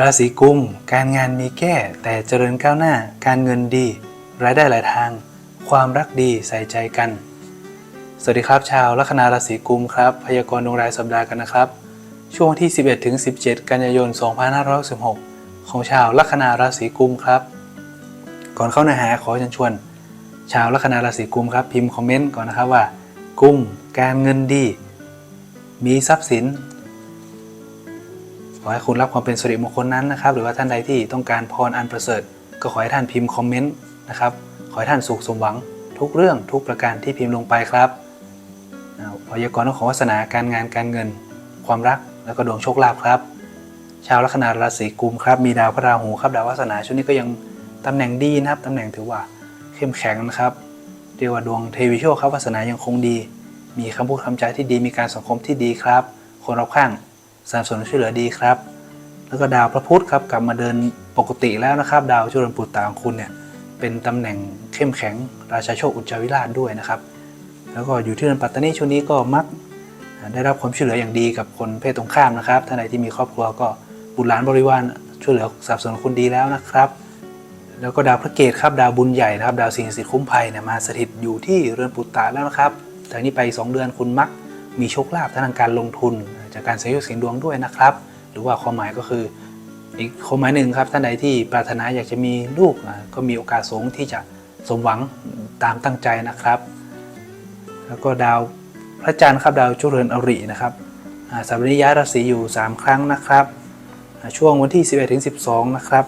ราศีกุม การงานมีแก้แต่เจริญก้าวหน้า การเงินดี รายได้หลายทาง ความรักดีใส่ใจกัน สวัสดีครับชาวลัคนาราศีกุมครับ พยากรณ์ดวงรายสัปดาห์กันนะครับ ช่วงที่ 11ถึง17 กันยายน 2566 ของชาวลัคนาราศีกุมครับ ก่อนเข้าเนื้อหาขอเชิญชวน ชาวลัคนาราศีกุมครับพิมพ์คอมเมนต์ก่อนนะครับว่า กุมการเงินดี มีทรัพย์สิน ขอให้คุณรับความเป็นสิริมงคลนั้นนะครับ หรือว่าท่านใดที่ต้องการพรอันประเสริฐ ก็ขอให้ท่านพิมพ์คอมเมนต์นะครับ ขอให้ท่านสุขสมหวัง ทุกเรื่องทุกประการที่พิมพ์ลงไปครับอ่าพยากรณ์ของวาสนาการงานการเงิน ความรักแล้วก็ดวงโชคลาภครับ ชาวลัคนาราศีกุมครับมีดาวพระราหูครับดาววาสนาช่วงนี้ก็ยังตำแหน่งดีนะครับตำแหน่งถือว่าเข้มแข็งนะครับเรียกว่าดวงเทวีโชคครับวาสนายังคงดี มีคำพูดคำจาที่ดีมีการสังคมที่ดีครับ คนรอบข้าง สนับสนุนช่วยเหลือดีครับ แล้วก็ดาวพระพุธครับกลับมาเดินปกติแล้วนะครับ ดาวจุลปุตตาของคุณเนี่ยเป็นตำแหน่งเข้มแข็งราชาโชคอุจจาวิราชด้วยนะครับ แล้วก็อยู่ที่เรือนปัตตานีช่วงนี้ก็มักได้รับความช่วยเหลืออย่างดีกับคนเพศตรงข้ามนะครับท่านใดที่มีครอบครัวก็บุตรหลานบริวารช่วยเหลือสนับสนุนคุณดีแล้วนะครับ แล้วก็ดาวพระเกตครับดาวบุญใหญ่นะครับดาวสิ่งสิทธิ์คุ้มภัยเนี่ยมาสถิตอยู่ที่เรือนปุตตาแล้วนะครับจากนี้ไป 2 เดือนคุณมักมีโชคลาภทางการลงทุน จากการเสี่ยงโชคเสี่ยงดวงด้วยนะครับ หรือว่าความหมายก็คืออีกความหมายหนึ่งครับท่านใดที่ปรารถนาอยากจะมีลูกก็มีโอกาสสูงที่จะสมหวังตามตั้งใจนะครับ แล้วก็ดาวพระจันทร์ครับดาวจุเรนอรินะครับสัปดาห์นี้ย้ายราศีอยู่ 3 ครั้งนะครับ ช่วงวันที่ 11ถึง12 นะครับ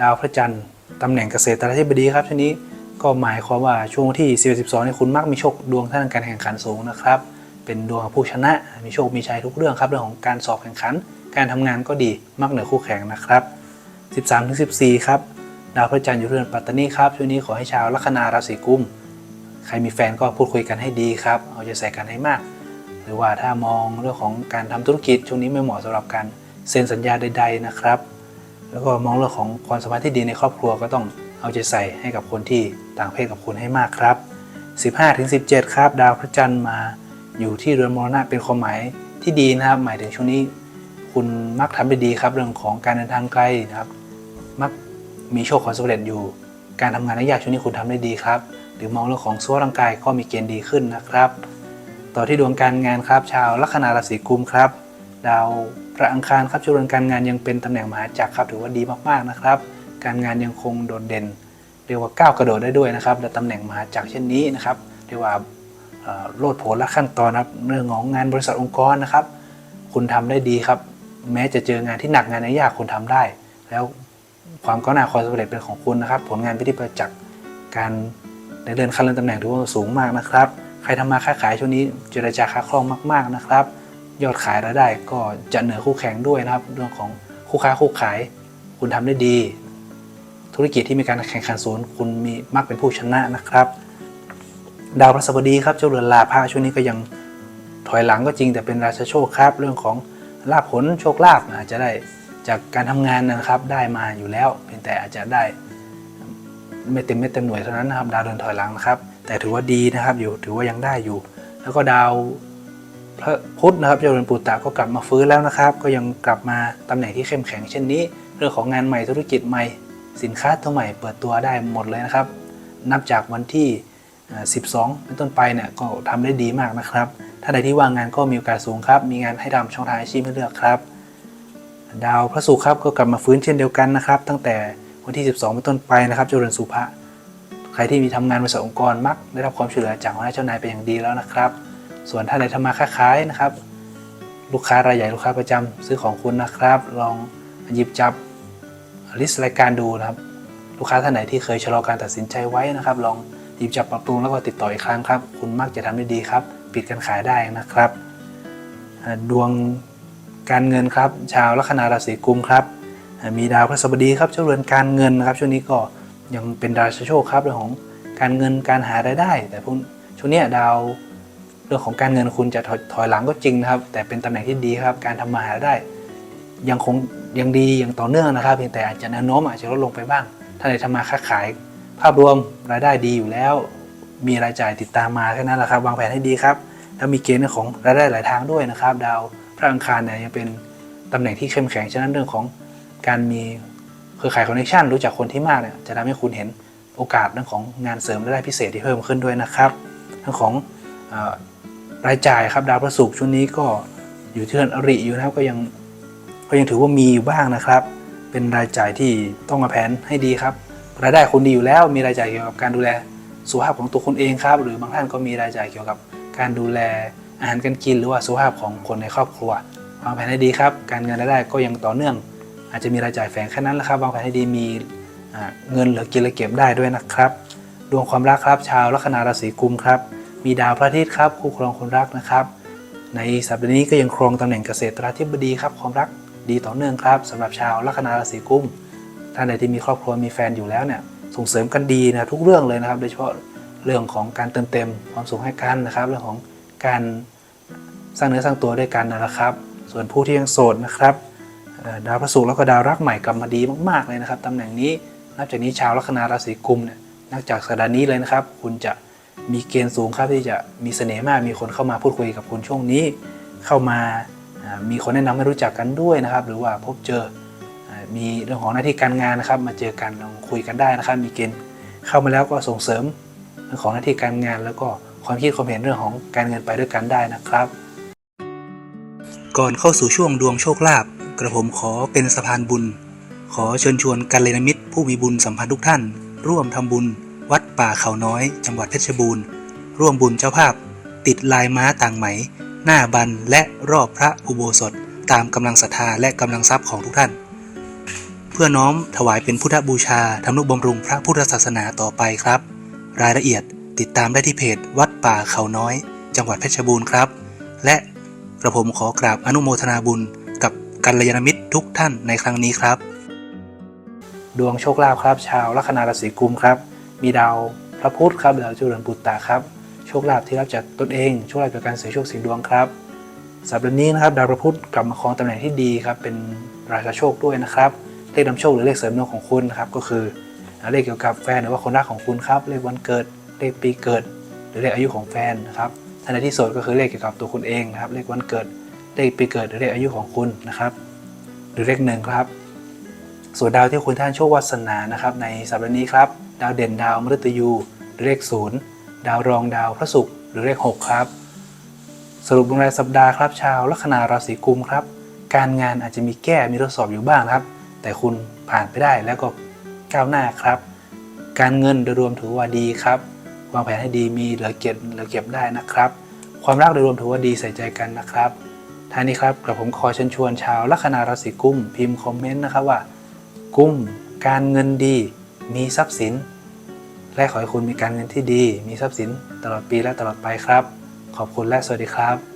ดาวพระจันทร์ตำแหน่งเกษตรธิบดีครับช่วงนี้ก็หมายความว่าช่วงวันที่ 11 12นี่คุณมักมีโชคดวงท่างการแข่งขันสูงนะครับ เป็นดวงของผู้ชนะ มีโชค มีชัยทุกเรื่องครับ เรื่องของการสอบแข่งขัน การทำงานก็ดีมักเหนือคู่แข่งนะครับ 13ถึง14 ครับ ดาวพระจันทร์อยู่เรือนปัตตานีครับ ช่วงนี้ขอให้ชาวลัคนาราศีกุม ใครมีแฟนก็พูดคุยกันให้ดีครับ เอาใจใส่กันให้มาก หรือว่าถ้ามองเรื่องของการทำธุรกิจ ช่วงนี้ไม่เหมาะสำหรับการเซ็นสัญญาใด ๆนะครับ แล้วก็มองเรื่องของความสัมพันธ์ที่ดีในครอบครัวก็ต้องเอาใจใส่ให้กับคนที่ต่างเพศกับคุณให้มากครับ 15ถึง17 ครับ ดาวพระจันทร์มา อยู่ที่เรือนมรณะเป็นความหมายที่ดีนะครับ หมายถึงช่วงนี้ คุณมักทำได้ดีครับ เรื่องของการเดินทางไกลนะครับ มักมีโชคความสำเร็จอยู่ การทำงานในยากช่วงนี้คุณทำได้ดีครับ หรือมองเรื่องของสุขร่างกายก็มีเกณฑ์ดีขึ้นนะครับ ต่อที่ดวงการงานครับ ชาวลัคนาราศีกุมครับดาวพระอังคารครับช่วงเรือนการงานยังเป็นตำแหน่งมหาจักรครับถือว่าดีมากๆนะครับ การงานยังคงโดดเด่น เรียกว่าก้าวกระโดดได้ด้วยนะครับและตำแหน่งมหาจักรเช่นนี้นะครับ เรียกว่า โลดโผนและขั้นตอนนะครับเรื่องของงานบริษัทองค์กรนะครับ คุณทำได้ดีครับ แม้จะเจองานที่หนักงานที่ยากคุณทำได้ แล้วความก้าวหน้าความสำเร็จเป็นของคุณนะครับ ผลงานพิธีประจักษ์การในเรือนขั้นเลื่อนตำแหน่งถือว่าสูงมากนะครับ ใครทำมาค้าขายช่วงนี้เจรจาค้าคล่องมากๆนะครับ ยอดขายรายได้ก็จะเหนือคู่แข่งด้วยนะครับ เรื่องของคู่ค้าคู่ขาย คุณทำได้ดี ธุรกิจที่มีการแข่งขันสูงคุณมีมักเป็นผู้ชนะนะครับ ดาวพฤหัสบดีครับเจ้าเรือนลาภะช่วงนี้ก็ยังถอยหลังก็จริงแต่เป็นราชาโชคครับ เรื่องของลาภผลโชคลาภอาจจะได้จากการทำงานนะครับได้มาอยู่แล้วเพียงแต่อาจจะได้ไม่เต็มไม่เต็มหน่วยเท่านั้นนะครับ ดาวเดินถอยหลังนะครับ แต่ถือว่าดีนะครับอยู่ถือว่ายังได้อยู่ แล้วก็ดาวพระพุธนะครับเจ้าเรือนปุตตะก็กลับมาฟื้นแล้วนะครับ ก็ยังกลับมาตำแหน่งที่เข้มแข็งเช่นนี้ เรื่องของงานใหม่ธุรกิจใหม่ สินค้าตัวใหม่เปิดตัวได้หมดเลยนะครับ นับจากวันที่ 12 เป็นต้นไปเนี่ยก็ทำได้ดีมากนะครับ ถ้าใดที่ว่างงานก็มีโอกาสสูงครับ มีงานให้ทำช่องทางอาชีพให้เลือกครับ ดาวพระศุกร์ครับก็กลับมาฟื้นเช่นเดียวกันนะครับ ตั้งแต่วันที่ 12 เป็นต้นไปนะครับเจริญสุภะใครที่มีทำงานบริษัทองค์กรมัก ได้รับความช่วยเหลือจากหัวหน้าเจ้านายเป็นอย่างดีแล้วนะครับ ส่วนถ้าใดทำมาค้าขายนะครับ ลูกค้ารายใหญ่ลูกค้าประจำซื้อของคุณนะครับ ลองหยิบจับลิสต์รายการดูนะครับ ลูกค้าท่านไหนที่เคยชะลอการตัดสินใจไว้นะครับ ลอง หยิบจับปรับปรุงแล้วก็ติดต่ออีกครั้งครับ คุณมักจะทำได้ดีครับ ปิดการขายได้นะครับ ดวงการเงินครับ ชาวลัคนาราศีกุมครับมีดาวพฤหัสบดีครับเจ้าเรือนการเงินนะครับช่วงนี้ก็ยังเป็นดาวราชโชคครับเรื่องของการเงินการหารายได้ แต่พวกช่วงนี้ดาวเรื่องของการเงินคุณจะถอยถอยหลังก็จริงนะครับ แต่เป็นตำแหน่งที่ดีครับ การทำมาหารายได้ ยังคงยังดีอย่างต่อเนื่องนะครับ เพียงแต่อาจจะแนวโน้มอาจจะลดลงไปบ้าง ถ้าในทำมาค้าขาย ภาพรวมรายได้ดีอยู่แล้ว มีรายจ่ายติดตามมาแค่นั้นแหละครับ วางแผนให้ดีครับ แล้วมีเกณฑ์ของรายได้หลายทางด้วยนะครับ ดาวพระอังคารเนี่ยยังเป็นตำแหน่งที่เข้มแข็งฉะนั้นเรื่องของการมีเครือข่ายคอนเนคชันรู้จักคนที่มากเนี่ยจะทำให้คุณเห็นโอกาสเรื่องของงานเสริมรายได้พิเศษที่เพิ่มขึ้นด้วยนะครับเรื่องของรายจ่ายครับดาวพระศุกร์ช่วงนี้ก็อยู่ที่เรือนอริอยู่นะครับก็ยังก็ยังถือว่ามีอยู่บ้างนะครับ เป็นรายจ่ายที่ต้องมาแผนให้ดีครับ รายได้คุณดีอยู่แล้ว มีรายจ่ายเกี่ยวกับการดูแลสุขภาพของตัวคุณเองครับ หรือบางท่านก็มีรายจ่ายเกี่ยวกับการดูแลอาหารการกินหรือว่าสุขภาพของคนในครอบครัววางแผนให้ดีครับ การเงินรายได้ก็ยังต่อเนื่อง อาจจะมีรายจ่ายแฝงแค่นั้นแหละครับวางแผนให้ดีมีเงินเหลือกินเหลือเก็บได้ด้วยนะครับ ดวงความรักครับ ชาวลัคนาราศีกุมครับ มีดาวพระอาทิตย์ครับ คู่ครองคนรักนะครับ ในสัปดาห์นี้ก็ยังครองตำแหน่งเกษตราธิบดีครับความรักดีต่อเนื่องครับสำหรับชาวลัคนาราศีกุม ท่านใดที่มีครอบครัวมีแฟนอยู่แล้วเนี่ยส่งเสริมกันดีนะทุกเรื่องเลยนะครับ โดยเฉพาะเรื่องของการเติมเต็มความสุขให้กันนะครับ เรื่องของการสร้างเนื้อสร้างตัวด้วยกันนะครับ ส่วนผู้ที่ยังโสดนะครับดาวพระศุกร์แล้วก็ดาวรักใหม่กลับมาดีมากๆเลยนะครับตำแหน่งนี้นับจากนี้ชาวลัคนาราศีกุมเนี่ยนับจากสัปดาห์นี้เลยนะครับ คุณจะมีเกณฑ์สูงครับที่จะมีเสน่ห์มากมีคนเข้ามาพูดคุยกับคุณช่วงนี้ เข้ามามีคนแนะนำให้รู้จักกันด้วยนะครับ หรือว่าพบเจอ มีเรื่องของหน้าที่การงานนะครับ มาเจอกันลองคุยกันได้นะครับ มีเกณฑ์เข้ามาแล้วก็ส่งเสริมเรื่องของหน้าที่การงาน แล้วก็ความคิดความเห็นเรื่องของการเงินไปด้วยกันได้นะครับ ก่อนเข้าสู่ช่วงดวงโชคลาภกระผมขอเป็นสะพานบุญ ขอเชิญชวนกัลยาณมิตร ผู้มีบุญสัมพันธ์ทุกท่าน ร่วมทำบุญ วัดป่าเขาน้อย จังหวัดเพชรบูรณ์ร่วมบุญเจ้าภาพ ติดลายม้าต่างไหม หน้าบันและรอบพระอุโบสถ ตามกำลังศรัทธาและกำลังทรัพย์ของทุกท่าน เพื่อน้อมถวายเป็นพุทธบูชาทำนุบำรุงพระพุทธศาสนาต่อไปครับ รายละเอียดติดตามได้ที่เพจวัดป่าเขาน้อย จังหวัดเพชรบูรณ์ครับ และกระผมขอกราบอนุโมทนาบุญกับกัลยาณมิตรทุกท่านในครั้งนี้ครับ ดวงโชคลาภครับ ชาวลัคนาราศีกุมครับ มีดาวพระพุธครับดาวจุลปุตตะครับโชคลาภที่รับจากตนเองโชคลาภจากการเสียโชคเสียงดวงครับสัปดาห์นี้นะครับดาวพระพุธกลับมาครองตำแหน่งที่ดีครับเป็นราชาโชคด้วยนะครับ เลขนำโชคหรือเลขเสริมดวงของคุณนะครับก็คือเลขเกี่ยวกับแฟนหรือว่าคนรักของคุณครับเลขวันเกิดเลขปีเกิด หรือเลขอายุของแฟนนะครับท่านใดที่โสดก็คือเลขเกี่ยวกับตัวคุณเองนะครับเลขวันเกิดเลขปีเกิดหรือเลขอายุของคุณนะครับหรือเลขหนึ่งครับส่วนดาวที่คุณท่านโชควาสนานะครับในสัปดาห์นี้ครับดาวเด่นดาวมฤตยูหรือเลขศูนย์ดาวรองดาวพระศุกร์หรือเลขหกครับ สรุปดวงรายสัปดาห์ครับชาวลัคนาราศีกุมครับ การงานอาจจะมีแก้มีทดสอบอยู่บ้างครับ แต่คุณผ่านไปได้แล้วก็ก้าวหน้าครับ การเงินโดยรวมถือว่าดีครับวางแผนให้ดีมีเหลือเก็บเหลือเก็บได้นะครับ ความรักโดยรวมถือว่าดีใส่ใจกันนะครับท่านี้ครับกระผมขอเชิญชวนชาวลัคนาราศีกุมพิมพ์คอมเมนต์นะครับว่า กุมการเงินดีมีทรัพย์สิน และขอให้คุณมีการเงินที่ดี มีทรัพย์สินตลอดปีและตลอดไปครับ ขอบคุณและสวัสดีครับ